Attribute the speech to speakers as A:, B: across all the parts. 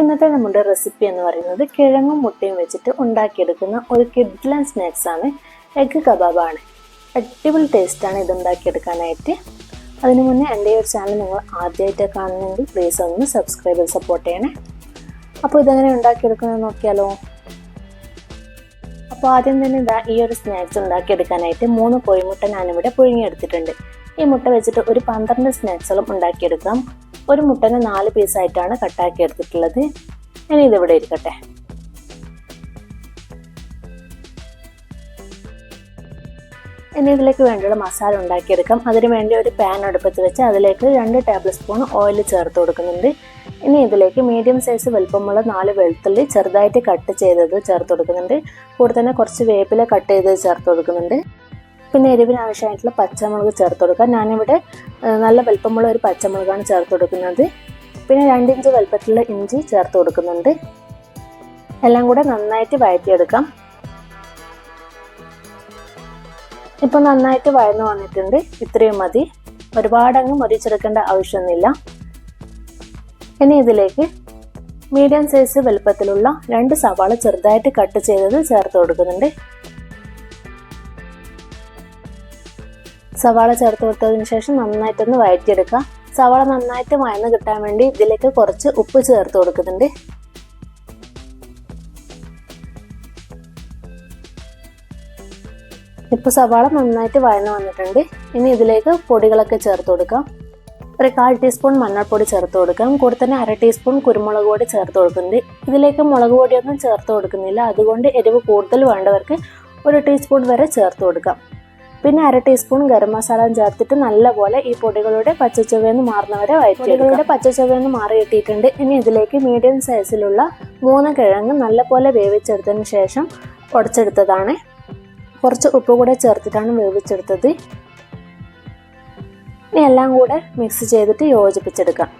A: ഇന്നത്തെ നമ്മുടെ റെസിപ്പി എന്ന് പറയുന്നത് കിഴങ്ങും മുട്ടയും വെച്ചിട്ട് ഉണ്ടാക്കിയെടുക്കുന്ന ഒരു കിഡ്ലൻ സ്നാക്സ് ആണ് എഗ്ഗ് കബാബാണ് അടിപൊളി ടേസ്റ്റാണ് ഇത് ഉണ്ടാക്കിയെടുക്കാനായിട്ട്. അതിനു മുന്നേ എന്റെ ഒരു ചാനൽ നിങ്ങൾ ആദ്യമായിട്ട് കാണുന്നെങ്കിൽ പ്ലീസ് ഒന്ന് സബ്സ്ക്രൈബ് ചെയ്ത് സപ്പോർട്ട് ചെയ്യണേ. അപ്പോൾ ഇതെങ്ങനെ ഉണ്ടാക്കിയെടുക്കുന്നത് നോക്കിയാലോ? അപ്പോൾ ആദ്യം തന്നെ ഇതാ ഈ ഒരു സ്നാക്സ് ഉണ്ടാക്കിയെടുക്കാനായിട്ട് മൂന്ന് കോഴിമുട്ട ഞാനിവിടെ പുഴുങ്ങിയെടുത്തിട്ടുണ്ട്. ഈ മുട്ട വെച്ചിട്ട് ഒരു പന്ത്രണ്ട് സ്നാക്സുകളും ഉണ്ടാക്കിയെടുക്കാം. ഒരു മുട്ടനെ നാല് പീസായിട്ടാണ് കട്ടാക്കി എടുത്തിട്ടുള്ളത്. ഇനി ഇതിവിടെ ഇരിക്കട്ടെ. ഇനി ഇതിലേക്ക് വേണ്ടിയുള്ള മസാല ഉണ്ടാക്കിയെടുക്കാം. അതിന് വേണ്ടി ഒരു പാൻ അടുപ്പത്ത് വെച്ച് അതിലേക്ക് രണ്ട് ടേബിൾ സ്പൂൺ ഓയിൽ ചേർത്ത് കൊടുക്കുന്നുണ്ട്. ഇനി ഇതിലേക്ക് മീഡിയം സൈസ് വലുപ്പമുള്ള നാല് വെളുത്തുള്ളി ചെറുതായിട്ട് കട്ട് ചെയ്തത് ചേർത്ത് കൊടുക്കുന്നുണ്ട്. കൂടെ തന്നെ കുറച്ച് വേപ്പില കട്ട് ചെയ്തത് ചേർത്ത് കൊടുക്കുന്നുണ്ട്. പിന്നെ എരിവിന് ആവശ്യമായിട്ടുള്ള പച്ചമുളക് ചേർത്ത് കൊടുക്കുക. ഞാനിവിടെ നല്ല വലുപ്പമുള്ള ഒരു പച്ചമുളകാണ് ചേർത്ത് കൊടുക്കുന്നത്. പിന്നെ രണ്ടിഞ്ച് വലുപ്പത്തിലുള്ള ഇഞ്ചി ചേർത്ത് കൊടുക്കുന്നുണ്ട്. എല്ലാം കൂടെ നന്നായിട്ട് വഴറ്റിയെടുക്കാം. ഇപ്പൊ നന്നായിട്ട് വഴന്നു വന്നിട്ടുണ്ട്. ഇത്രയും മതി. ഒരുപാടങ്ങ് മുരിച്ചെടുക്കേണ്ട ആവശ്യമൊന്നുമില്ല. ഇനി ഇതിലേക്ക് മീഡിയം സൈസ് വലുപ്പത്തിലുള്ള രണ്ട് സവാള ചെറുതായിട്ട് കട്ട് ചെയ്തത് ചേർത്ത് കൊടുക്കുന്നുണ്ട്. സവാള ചേർത്ത് കൊടുത്തതിന് ശേഷം നന്നായിട്ടൊന്ന് വഴറ്റിയെടുക്കുക. സവാള നന്നായിട്ട് മയന്ന് കിട്ടാൻ വേണ്ടി ഇതിലേക്ക് കുറച്ച് ഉപ്പ് ചേർത്ത് കൊടുക്കുന്നുണ്ട്. ഇപ്പൊ സവാള നന്നായിട്ട് വഴന്ന് വന്നിട്ടുണ്ട്. ഇനി ഇതിലേക്ക് പൊടികളൊക്കെ ചേർത്ത് കൊടുക്കാം. ഒരു കാൽ ടീസ്പൂൺ മഞ്ഞൾപ്പൊടി ചേർത്ത് കൊടുക്കാം. കൂടെ തന്നെ അര ടീസ്പൂൺ കുരുമുളക് പൊടി ചേർത്ത് കൊടുക്കുന്നുണ്ട്. ഇതിലേക്ക് മുളക് പൊടിയൊന്നും ചേർത്ത് കൊടുക്കുന്നില്ല. അതുകൊണ്ട് എരിവ് കൂടുതൽ വേണ്ടവർക്ക് ഒരു ടീസ്പൂൺ വരെ ചേർത്ത് കൊടുക്കാം. പിന്നെ അര ടീസ്പൂൺ ഗരം മസാല ചേർത്തിട്ട് നല്ലപോലെ ഈ പൊടികളുടെ പച്ചച്ചുവയെന്ന് മാറുന്നവരെ വഴറ്റി പൊടികളുടെ പച്ചച്ചുവയെന്ന് മാറി കിട്ടിയിട്ടുണ്ട്. ഇനി ഇതിലേക്ക് മീഡിയം സൈസിലുള്ള മൂന്ന് കിഴങ്ങ് നല്ലപോലെ വേവിച്ചെടുത്തതിന് ശേഷം ഉടച്ചെടുത്തതാണ് കുറച്ച് ഉപ്പ് കൂടെ ചേർത്തിട്ടാണ് വേവിച്ചെടുത്തത്. ഇനി എല്ലാം കൂടെ മിക്സ് ചെയ്തിട്ട് യോജിപ്പിച്ചെടുക്കാം.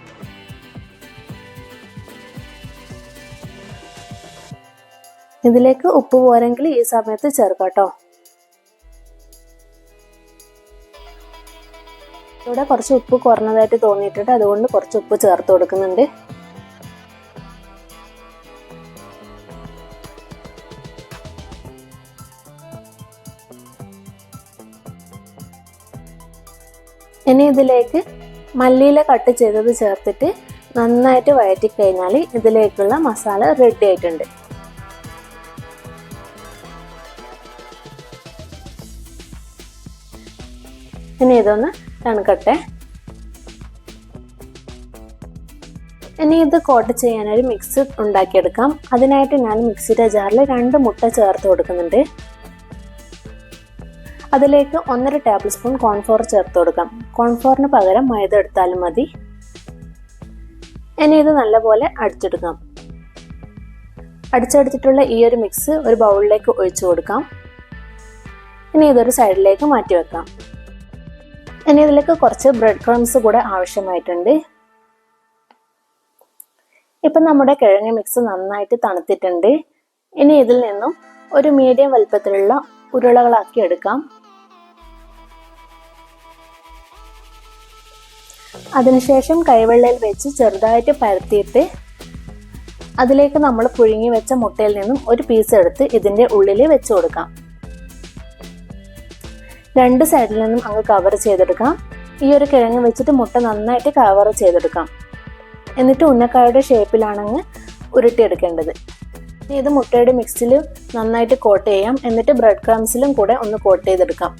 A: ഇതിലേക്ക് ഉപ്പ് പോരെങ്കിൽ ഈ സമയത്ത് ചേർക്കാം കേട്ടോ. ഇവിടെ കുറച്ച് ഉപ്പ് കുറഞ്ഞതായിട്ട് തോന്നിയിട്ടുണ്ട്. അതുകൊണ്ട് കുറച്ച് ഉപ്പ് ചേർത്ത് കൊടുക്കുന്നുണ്ട്. ഇനി ഇതിലേക്ക് മല്ലിയില കട്ട് ചെയ്തത് ചേർത്തിട്ട് നന്നായിട്ട് വഴറ്റി കഴിഞ്ഞാൽ ഇതിലേക്കുള്ള മസാല റെഡി ആയിട്ടുണ്ട്. ഇനി ഇതൊന്ന് തണുക്കട്ടെ. ഇനി ഇത് കോട്ട് ചെയ്യാൻ ഒരു മിക്സ് ഉണ്ടാക്കിയെടുക്കാം. അതിനായിട്ട് ഞാൻ മിക്സിയുടെ ജാറിൽ രണ്ട് മുട്ട ചേർത്ത് കൊടുക്കുന്നുണ്ട്. അതിലേക്ക് ഒന്നര ടേബിൾ സ്പൂൺ കോൺഫ്ലോർ ചേർത്ത് കൊടുക്കാം. കോൺഫ്ലോറിന് പകരം മൈദ എടുത്താലും മതി. ഇനി ഇത് നല്ലപോലെ അടിച്ചെടുക്കാം. അടിച്ചെടുത്തിട്ടുള്ള ഈ ഒരു മിക്സ് ഒരു ബൗളിലേക്ക് ഒഴിച്ചു കൊടുക്കാം. ഇനി ഇതൊരു സൈഡിലേക്ക് മാറ്റി വെക്കാം ഇനി ഇതിലേക്ക് കുറച്ച് ബ്രെഡ് ക്രംസ് കൂടെ ആവശ്യമായിട്ടുണ്ട്. ഇപ്പം നമ്മുടെ കിഴങ്ങ് മിക്സ് നന്നായിട്ട് തണുത്തിട്ടുണ്ട്. ഇനി ഇതിൽ നിന്നും ഒരു മീഡിയം വലുപ്പത്തിലുള്ള ഉരുളകളാക്കി എടുക്കാം. അതിനുശേഷം കൈവെള്ളയിൽ വെച്ച് ചെറുതായിട്ട് പരത്തിയിട്ട് അതിലേക്ക് നമ്മൾ പുഴുങ്ങി വെച്ച മുട്ടയിൽ നിന്നും ഒരു പീസ് എടുത്ത് ഇതിന്റെ ഉള്ളിൽ വെച്ച് കൊടുക്കാം. രണ്ട് സൈഡിൽ നിന്നും അങ്ങ് കവർ ചെയ്തെടുക്കാം. ഈ ഒരു കിഴങ്ങ് വെച്ചിട്ട് മുട്ട നന്നായിട്ട് കവർ ചെയ്തെടുക്കാം. എന്നിട്ട് ഉന്നക്കായുടെ ഷേപ്പിലാണങ്ങ് ഉരുട്ടിയെടുക്കേണ്ടത്. ഇനി ഇത് മുട്ടയുടെ മിക്സിൽ നന്നായിട്ട് കോട്ട് ചെയ്യാം. എന്നിട്ട് ബ്രെഡ് ക്രംസിലും കൂടെ ഒന്ന് കോട്ട് ചെയ്തെടുക്കാം.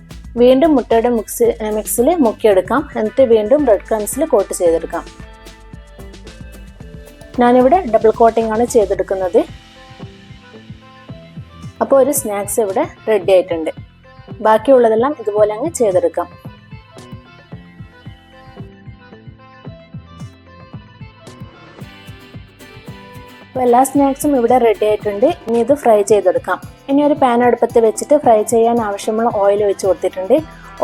A: വീണ്ടും മുട്ടയുടെ മിക്സ് മിക്സിൽ മുക്കിയെടുക്കാം. എന്നിട്ട് വീണ്ടും ബ്രെഡ് ക്രംസിൽ കോട്ട് ചെയ്തെടുക്കാം. ഞാനിവിടെ ഡബിൾ കോട്ടിംഗ് ആണ് ചെയ്തെടുക്കുന്നത്. അപ്പോൾ ഒരു സ്നാക്സ് ഇവിടെ റെഡി ആയിട്ടുണ്ട്. ബാക്കിയുള്ളതെല്ലാം ഇതുപോലെ അങ്ങ് ചെയ്തെടുക്കാം. അപ്പോൾ എല്ലാ സ്നാക്സും ഇവിടെ റെഡി ആയിട്ടുണ്ട്. ഇനി ഇത് ഫ്രൈ ചെയ്തെടുക്കാം. ഇനി ഒരു പാൻ അടുപ്പത്ത് വെച്ചിട്ട് ഫ്രൈ ചെയ്യാൻ ആവശ്യമുള്ള ഓയിൽ ഒഴിച്ച് കൊടുത്തിട്ടുണ്ട്.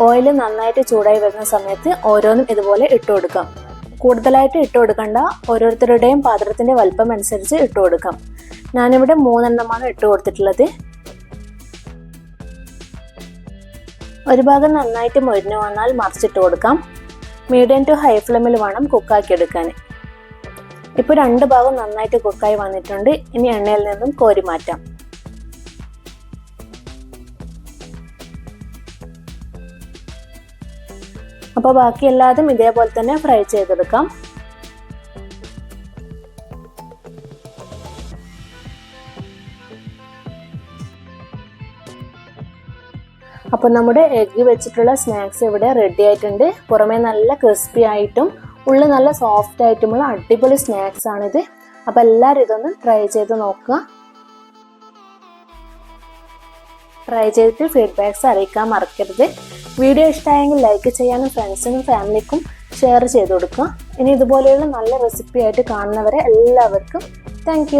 A: ഓയിൽ നന്നായിട്ട് ചൂടായി വരുന്ന സമയത്ത് ഓരോന്നും ഇതുപോലെ ഇട്ട് കൊടുക്കാം. കൂടുതലായിട്ട് ഇട്ട് കൊടുക്കണ്ട. ഓരോരുത്തരുടെയും പാത്രത്തിന്റെ വലുപ്പം അനുസരിച്ച് ഇട്ട് കൊടുക്കാം. ഞാനിവിടെ മൂന്നെണ്ണമാണ് ഇട്ട് കൊടുത്തിട്ടുള്ളത്. ഒരു ഭാഗം നന്നായിട്ട് മൊരിഞ്ഞു വന്നാൽ മറിച്ചിട്ട് കൊടുക്കാം. മീഡിയം ടു ഹൈ ഫ്ലെയിമിൽ വേണം കുക്കാക്കി എടുക്കാൻ. ഇപ്പോൾ രണ്ട് ഭാഗം നന്നായിട്ട് കുക്കായി വന്നിട്ടുണ്ട്. ഇനി എണ്ണയിൽ നിന്നും കോരി മാറ്റാം. അപ്പോൾ ബാക്കി എല്ലാതും ഇതേപോലെ തന്നെ ഫ്രൈ ചെയ്തെടുക്കാം. അപ്പോൾ നമ്മുടെ എഗ്ഗ് വെച്ചിട്ടുള്ള സ്നാക്സ് ഇവിടെ റെഡി ആയിട്ടുണ്ട്. പുറമേ നല്ല ക്രിസ്പി ആയിട്ടും ഉള്ളിൽ നല്ല സോഫ്റ്റ് ആയിട്ടുമുള്ള അടിപൊളി സ്നാക്സ് ആണിത്. അപ്പോൾ എല്ലാവരും ഇതൊന്ന് ട്രൈ ചെയ്ത് നോക്കുക. ട്രൈ ചെയ്തിട്ട് ഫീഡ്ബാക്ക്സ് അറിയിക്കാൻ മറക്കരുത്. വീഡിയോ ഇഷ്ടമായെങ്കിൽ ലൈക്ക് ചെയ്യാനും ഫ്രണ്ട്സിനും ഫാമിലിക്കും ഷെയർ ചെയ്ത് കൊടുക്കുക. ഇനി ഇതുപോലെയുള്ള നല്ല റെസിപ്പി ആയിട്ട് കാണുന്നവരെ എല്ലാവർക്കും താങ്ക്